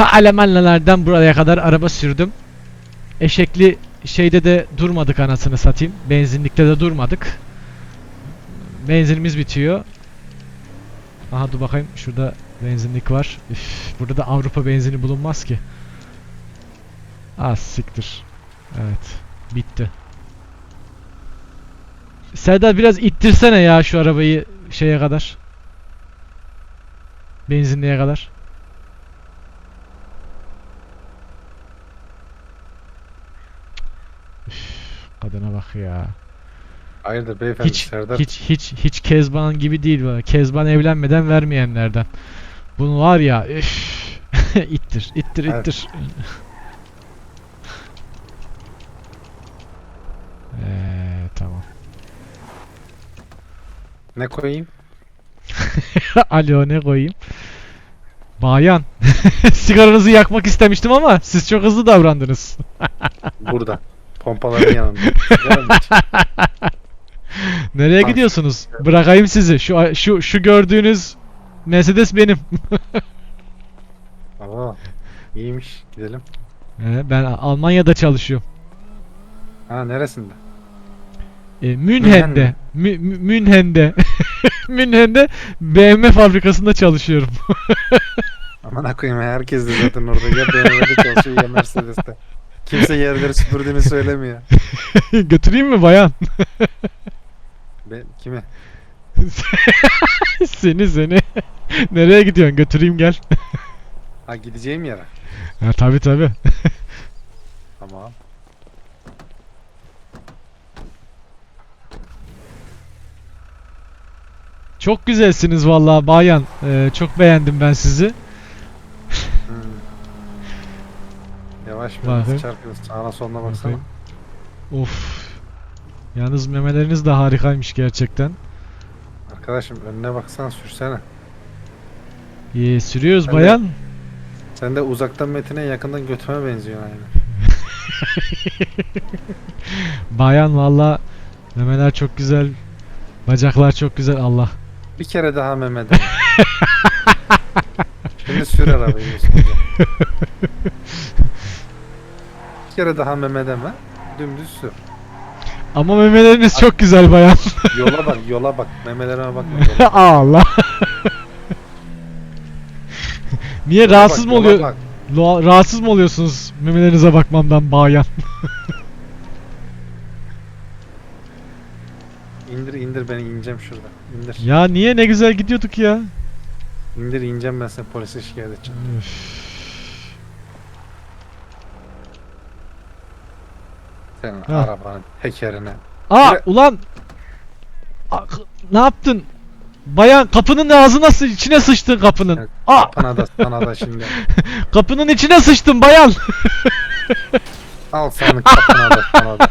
Ta Alemanyalardan buraya kadar araba sürdüm. Eşekli şeyde de durmadık anasını satayım. Benzinlikte de durmadık. Benzinimiz bitiyor. Aha dur bakayım şurada benzinlik var. Üf, burada da Avrupa benzini bulunmaz ki. Az siktir. Evet. Bitti. Serdar biraz ittirsene ya şu arabayı şeye kadar. Benzinliğe kadar. Üf, kadına bak ya. Hayırdır beyefendi Hiç Serdar. hiç hiç hiç Kezban gibi değil bu. Kezban evlenmeden vermeyenlerden. Bunu var ya üf. ittir, ittir, Evet. ittir. Eee tamam. Ne koyayım? Alo ne koyayım? Bayan. Sigaranızı yakmak istemiştim ama siz çok hızlı davrandınız. Burada. Pompaların yanında. Nereye Tamam. gidiyorsunuz? Bırakayım sizi. Şu şu şu gördüğünüz Mercedes benim. Aa, iyiymiş. Gidelim. Ee, ben Almanya'da çalışıyorum. Ha neresinde? E, Münhen'de. Mü- Mü- Münhen'de. Münhen'de BMW fabrikasında çalışıyorum. Aman koyayım herkes de zaten orada ya BMW'de çalışıyor ya Mercedes'te. Kimse yerleri süpürdüğünü söylemiyor. Götüreyim mi bayan? Ben kime? seni seni. Nereye gidiyorsun? Götüreyim gel. Ha gideceğim yere. Ha tabi tabi. Tamam. Çok güzelsiniz vallahi bayan. Ee, çok beğendim ben sizi. Hmm. Yavaş Bakayım. biraz çarpıyoruz. Sağına soluna baksana. Bakayım. Of. Yalnız memeleriniz de harikaymış gerçekten. Arkadaşım önüne baksana sürsene. İyi sürüyoruz Ben de- bayan. Sen de uzaktan Metin'e yakından götüme benziyorsun aynı. Bayan valla memeler çok güzel. Bacaklar çok güzel Allah. Bir kere daha Mehmet Ali. Şimdi sür arabayı. Bir kere daha Mehmet deme. Dümdüz sür. Ama memeleriniz çok güzel bayan. Yola bak yola bak. Memelerime bakma. yola. Allah. Niye Yola rahatsız bak, mı yola oluyor? bak. Lo- rahatsız mı oluyorsunuz memelerinize bakmamdan bayan? İndir indir beni ineceğim şurada. İndir. ya niye ne güzel gidiyorduk ya. İndir ineceğim ben seni polise şikayet edeceğim. Üf. Senin Ha. arabanın tekerine. Aa Yürü. ulan A- k- ne yaptın? Bayan kapının ağzına sı- içine sıçtın kapının. Aa Kapına da sana da şimdi. kapının içine sıçtın bayan. Al senin kapına da sana da.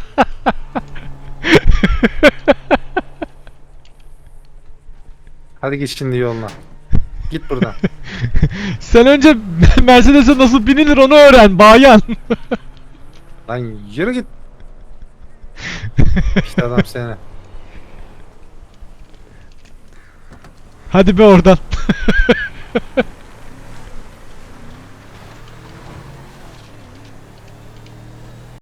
Hadi git şimdi yoluna. Git buradan. Sen önce Mercedes'e nasıl binilir onu öğren bayan. Lan yürü git. İşte adam seni. Hadi be oradan.